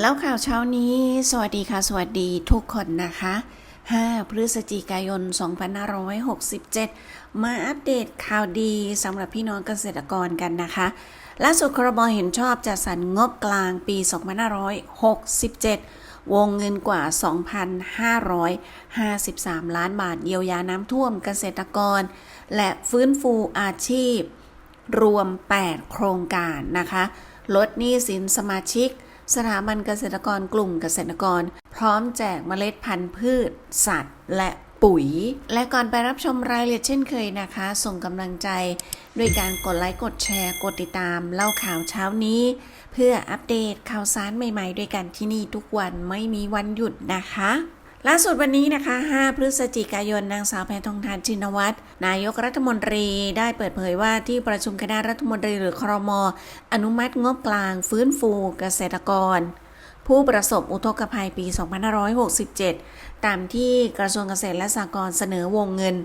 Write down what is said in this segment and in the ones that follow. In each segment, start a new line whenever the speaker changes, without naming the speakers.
แล้วข่าวเช้านี้ สวัสดีค่ะ สวัสดีทุกคนนะคะ 5 พฤศจิกายน 2567 มาอัปเดตข่าวดีสำหรับพี่น้องเกษตรกรกันนะคะล่าสุดครบเห็นชอบจัดสรรงบกลางปี 2567 วงเงินกว่า 2,553 ล้านบาทเยียวยาน้ำท่วมเกษตรกร และฟื้นฟูอาชีพ รวม 8 โครงการนะคะ ลดหนี้สินสมาชิก สถาบันเกษตรกรกลุ่มเกษตรกร พร้อมแจกเมล็ดพันธุ์พืช สัตว์ และปุ๋ย และก่อนไปรับชมรายละเอียดเช่นเคยนะคะ ส่งกำลังใจด้วยการกดไลค์กดแชร์ กดติดตาม เล่าข่าวเช้านี้ เพื่ออัปเดตข่าวสารใหม่ๆ ด้วยกันที่นี่ทุกวันไม่มีวันหยุดนะคะ ล่าสุดวันนี้นะคะ 5 พฤศจิกายน นางสาวแพทองทานชินวัตร นายกรัฐมนตรีได้เปิดเผยว่าที่ประชุมคณะรัฐมนตรีหรือครม อนุมัติงบกลางฟื้นฟูเกษตรกร ผู้ประสบอุทกภัยปี 2567 ตามที่กระทรวงเกษตรและสหกรณ์เสนอวงเงิน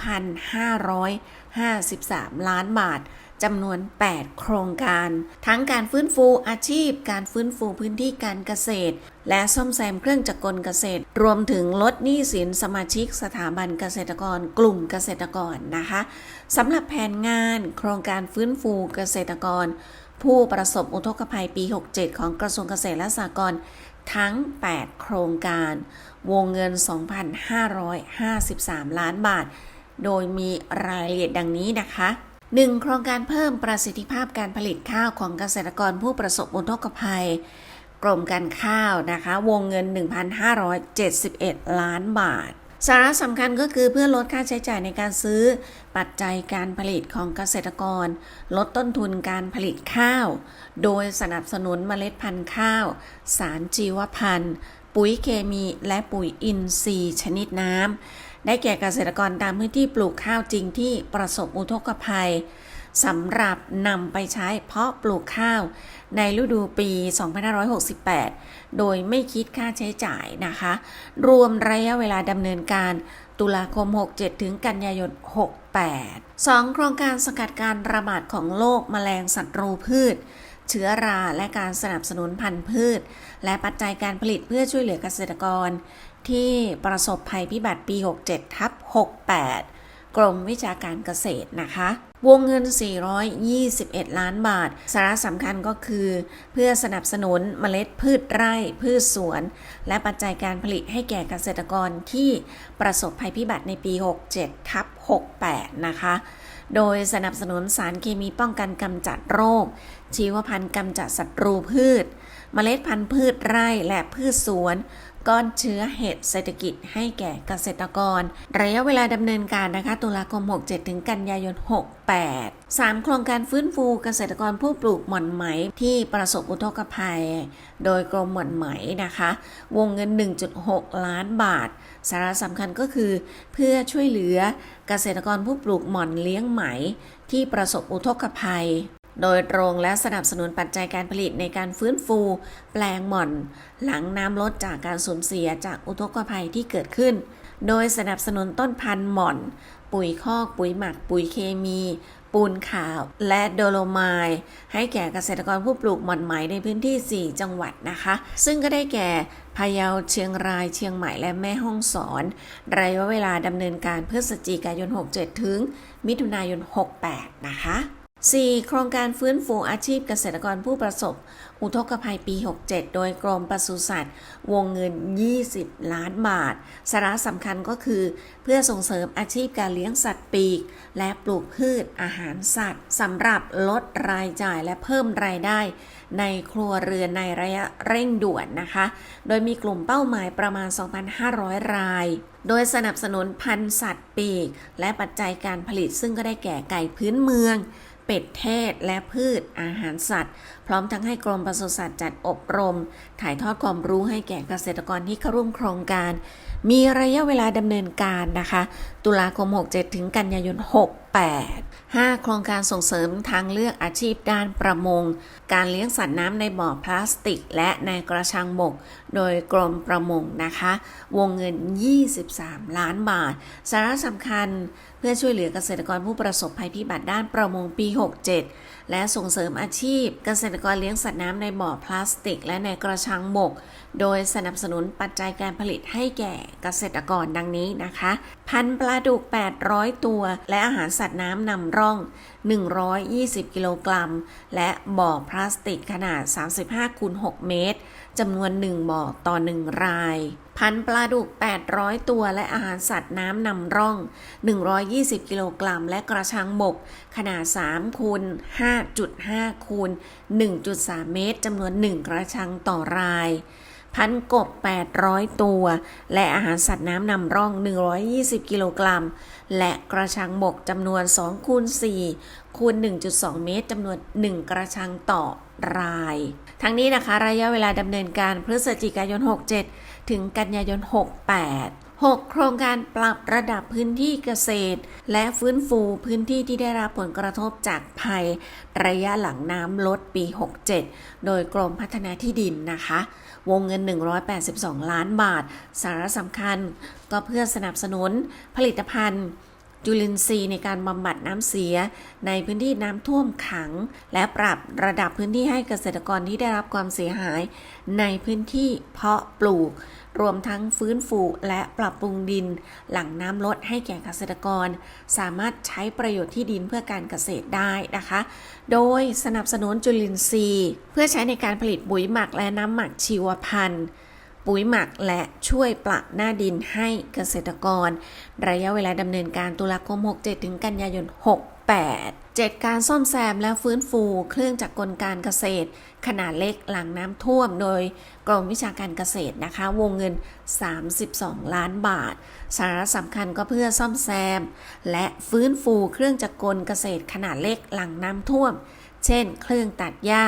2,553 ล้านบาทจำนวน 8 โครงการ ทั้งการฟื้นฟูอาชีพ การฟื้นฟูพื้นที่การเกษตร และซ่อมแซมเครื่องจักรกลเกษตร รวมถึงลดหนี้สินสมาชิกสถาบันเกษตรกร กลุ่มเกษตรกรนะคะสำหรับแผนงานโครงการฟื้นฟูเกษตรกร ผู้ประสบอุทกภัยปี 67 ของกระทรวงเกษตรและสหกรณ์ทั้ง 8 โครงการ วงเงิน 2,553 ล้านบาท โดยมีรายละเอียดดังนี้นะคะ 1. โครงการเพิ่มประสิทธิภาพการผลิตข้าวของเกษตรกรผู้ประสบอุทกภัย กรมการข้าวนะคะ วงเงิน 1,571 ล้านบาท สาระสำคัญก็คือเพื่อลดค่าใช้จ่ายในการซื้อ ปัจจัยการผลิตของเกษตรกร ลดต้นทุนการผลิตข้าว โดยสนับสนุนเมล็ดพันธุ์ข้าว สารชีวพันธุ์ ปุ๋ยเคมีและปุ๋ยอินทรีย์ชนิดน้ำได้แก่เกษตรกรตามพื้นที่ปลูกข้าวจริงที่ประสบอุทกภัย สำหรับนำไปใช้เพาะปลูกข้าว ในฤดูปี 2568 โดยไม่คิดค่าใช้จ่ายนะคะ รวมระยะเวลาดำเนินการตุลาคม 67 ถึงกันยายน 68 2. โครงการสกัดการระบาดของโรคแมลงศัตรูพืช เชื้อราและการสนับสนุนพันธุ์พืช และปัจจัยการผลิตเพื่อช่วยเหลือเกษตรกร ที่ประสบภัยพิบัติปี 67 ทับ 68 กรมวิชาการเกษตรนะคะ วงเงิน 421 ล้านบาท สาระสำคัญก็คือ เพื่อสนับสนุนเมล็ดพืชไร่ พืชสวน และปัจจัยการผลิตให้แก่เกษตรกรที่ประสบภัยพิบัติในปี 67 ทับ 68 นะคะโดยสนับสนุนสารเคมีป้องกันกำจัดโรค ชีวพันธุ์กำจัดศัตรูพืช เมล็ดพันธุ์พืชไร่และพืชสวน ก้อนเชื้อเห็ดเศรษฐกิจให้แก่เกษตรกร ระยะเวลาดำเนินการนะคะ ตุลาคม 67 ถึงกันยายน 68 3 โครงการฟื้นฟูเกษตรกรผู้ปลูกหม่อนไหมที่ประสบอุทกภัย โดยกรมหม่อนไหมนะคะ วงเงิน 1.6 ล้านบาท สาระสำคัญก็คือ เพื่อช่วยเหลือเกษตรกรผู้ปลูกหม่อนเลี้ยงไหมที่ประสบอุทกภัย โดยตรงและสนับสนุนปัจจัยการผลิตในการฟื้นฟู แปลงหม่อน หลังน้ำลดจากการสูญเสียจากอุทกภัยที่เกิดขึ้น โดยสนับสนุนต้นพันธุ์หม่อน ปุ๋ยคอกปุ๋ยหมัก ปุ๋ยเคมี ปูนขาว และโดโลไมด์ให้แก่เกษตรกรผู้ปลูกหม่อนไหมในพื้นที่ 4 จังหวัดนะคะ ซึ่งก็ได้แก่พะเยาเชียงรายเชียงใหม่และแม่ฮ่องสอน ระยะเวลาดำเนินการพฤศจิกายน 67 ถึง มิถุนายน 68 นะคะ 4. โครงการฟื้นฟูอาชีพเกษตรกรผู้ประสบ อุทกภัยปี 67 โดยกรมปศุสัตว์ วงเงิน 20 ล้านบาท สาระสำคัญก็คือ เพื่อส่งเสริมอาชีพการเลี้ยงสัตว์ปีก และปลูกพืชอาหารสัตว์สำหรับลดรายจ่ายและเพิ่มรายได้ ในครัวเรือนในระยะเร่งด่วนนะคะ โดยมีกลุ่มเป้าหมายประมาณ 2,500 ราย โดยสนับสนุนพันธุ์สัตว์ปีก และปัจจัยการผลิตซึ่งก็ได้แก่ไก่พื้นเมือง เป็ดเทศและพืชอาหารสัตว์ พร้อมทั้งให้กรมปศุสัตว์จัดอบรม ถ่ายทอดความรู้ให้แก่เกษตรกรที่เข้าร่วมโครงการมีระยะเวลาดำเนินการนะคะ ตุลาคม 67 ถึงกันยายน 68 5 โครงการส่งเสริมทางเลือกอาชีพด้านประมง การเลี้ยงสัตว์น้ำในบ่อพลาสติก และในกระชังบก โดยกรมประมงนะคะ วงเงิน 23 ล้านบาท สาระสำคัญเพื่อช่วยเหลือเกษตรกรผู้ประสบภัยพิบัติด้านประมงปี 67 และส่งเสริมอาชีพ เกษตรกรเลี้ยงสัตว์น้ำในบ่อพลาสติก และในกระชังบก โดยสนับสนุนปัจจัยการผลิตให้แก่เกษตรกรดังนี้นะคะ พันปลาดุก 800 ตัว และอาหารสัตว์น้ำนำร่อง 120 กิโลกรัม และบ่อพลาสติกขนาด 35คูณ6เมตร จำนวน1บ่อต่อ1ราย พันปลาดุก 800 ตัวและอาหารสัตว์น้ำนำร่อง 120 กิโลกรัม และกระชังบก ขนาด3คูณ5.5คูณ1.3 เมตรจำนวน 1 กระชังต่อราย พันกบ 800 ตัว และอาหารสัตว์น้ำนำร่อง 120 กิโลกรัม และกระชังบกจำนวน2คูณ4คูณ1.2 เมตรจำนวน 1 กระชังต่อ ราย ทั้งนี้นะคะระยะเวลาดำเนินการพฤศจิกายน 67 ถึงกันยายน 68 6 โครงการปรับระดับพื้นที่เกษตร และฟื้นฟูพื้นที่ที่ได้รับผลกระทบจากภัย ระยะหลังน้ำลดปี 67 โดยกรมพัฒนาที่ดินนะคะ วงเงิน 182 ล้านบาท สาระสำคัญก็เพื่อสนับสนุนผลิตภัณฑ์ จุลินทรีย์ในการบำบัดน้ำเสีย ในพื้นที่น้ำท่วมขัง และปรับระดับพื้นที่ให้เกษตรกรที่ได้รับความเสียหาย ในพื้นที่เพาะปลูก รวมทั้งฟื้นฟูและปรับปรุงดิน หลังน้ำลดให้แก่เกษตรกร สามารถใช้ประโยชน์ที่ดินเพื่อการเกษตรได้นะคะ โดยสนับสนุนจุลินทรีย์ เพื่อใช้ในการผลิตปุ๋ยหมักและน้ำหมักชีวพันธุ์ ปุ๋ยหมักและช่วยปรับหน้าดินให้เกษตรกร ระยะเวลาดำเนินการตุลาคม 67 ถึงกันยายน 68 7 การซ่อมแซมและฟื้นฟูเครื่องจักรกลการเกษตร ขนาดเล็กหลังน้ำท่วมโดยกรมวิชาการเกษตรนะคะ วงเงิน 32 ล้านบาท สาระสำคัญก็เพื่อซ่อมแซม และฟื้นฟูเครื่องจักรกลเกษตรขนาดเล็กหลังน้ำท่วม เช่น เครื่องตัดหญ้า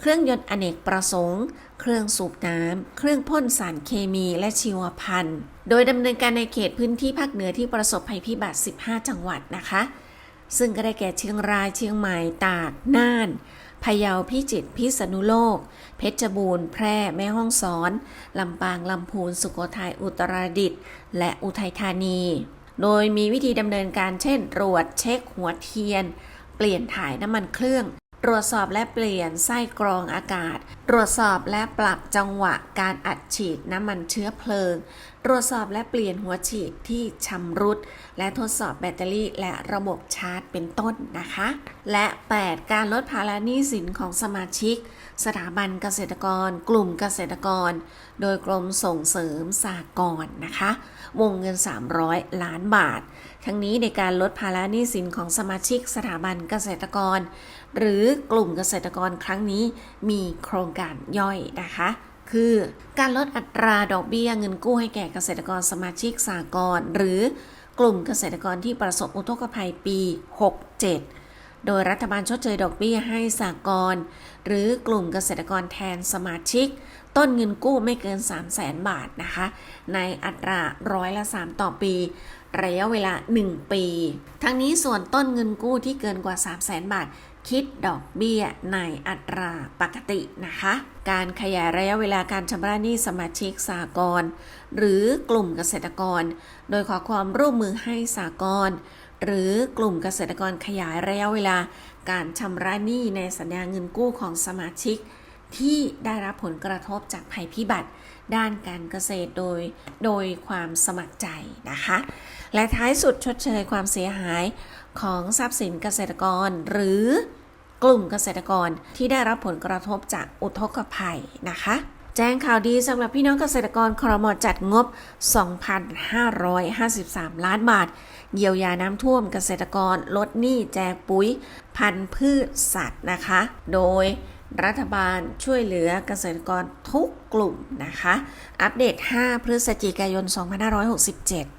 เครื่องยนต์อเนกประสงค์ เครื่องสูบน้ำ เครื่องพ่นสารเคมีและชีวพันธุ์ โดยดำเนินการในเขตพื้นที่ภาคเหนือที่ประสบภัยพิบัติ 15 จังหวัดนะคะ ซึ่งก็ได้แก่เชียงรายเชียงใหม่ตาก น่านพะเยาพิจิตรพิษณุโลก เพชรบูรณ์แพร่แม่ฮ่องสอน ลำปางลำพูน สุโขทัยอุตรดิตถ์และอุทัยธานี โดยมีวิธีดำเนินการเช่นตรวจเช็คหัวเทียน เปลี่ยนถ่ายน้ำมันเครื่อง ตรวจสอบและเปลี่ยนไส้กรองอากาศ ตรวจสอบและปรับจังหวะการอัดฉีดน้ำมันเชื้อเพลิง รวจสอบและเปลี่ยนหัวฉีดที่ชำรุด และทดสอบแบตเตอรี่และระบบชาร์จเป็นต้นนะคะ และ 8 การลดภาระหนี้สินของสมาชิก สถาบันเกษตรกร กลุ่มเกษตรกร โดยกรมส่งเสริมสหกรณ์นะคะ วงเงิน 300 ล้านบาท ทั้งนี้ในการลดภาระหนี้สินของสมาชิก สถาบันเกษตรกร หรือกลุ่มเกษตรกรครั้งนี้มีโครงการย่อยนะคะ คือการลดอัตราดอกเบี้ยเงินกู้ให้แก่เกษตรกรสมาชิกสากลหรือกลุ่มเกษตรกรที่ประสบอุทกภัยปี 67 โดยรัฐบาลชดเชยดอกเบี้ยให้สากลหรือกลุ่มเกษตรกรแทนสมาชิก ต้นเงินกู้ไม่เกิน 3 0 0แสนบาทนะคะ ในอัตราร้อยละ 3 ต่อปี ระยะเวลา 1 ปี ทั้งนี้ส่วนต้นเงินกู้ที่เกินกว่า 3 0 0แสนบาท คิดดอกเบี้ยในอัตราปกตินะคะ การขยายระยะเวลาการชำระหนี้สมาชิกสากลหรือกลุ่มเกษตรกร โดยขอความร่วมมือให้สากลหรือกลุ่มเกษตรกรขยายระยะเวลาการชำระหนี้ในสัญญาเงินกู้ของสมาชิก ที่ได้รับผลกระทบจากภัยพิบัติ ด้านการเกษตรโดยโดยความสมัครใจนะคะ และท้ายสุดชดเชยความเสียหายของทรัพย์สินเกษตรกรหรือ กลุ่มเกษตรกรที่ได้รับผลกระทบจากอุทกภัยนะคะแจ้งข่าวดีสำหรับพี่น้องเกษตรกรครมจัดงบ 2,553 ล้านบาท เยียวยาน้ำท่วมเกษตรกรลดหนี้แจกปุ๋ย พันธุ์พืชสัตว์นะคะ โดยรัฐบาลช่วยเหลือเกษตรกรทุกกลุ่มนะคะ อัปเดต 5 พฤศจิกายน 2567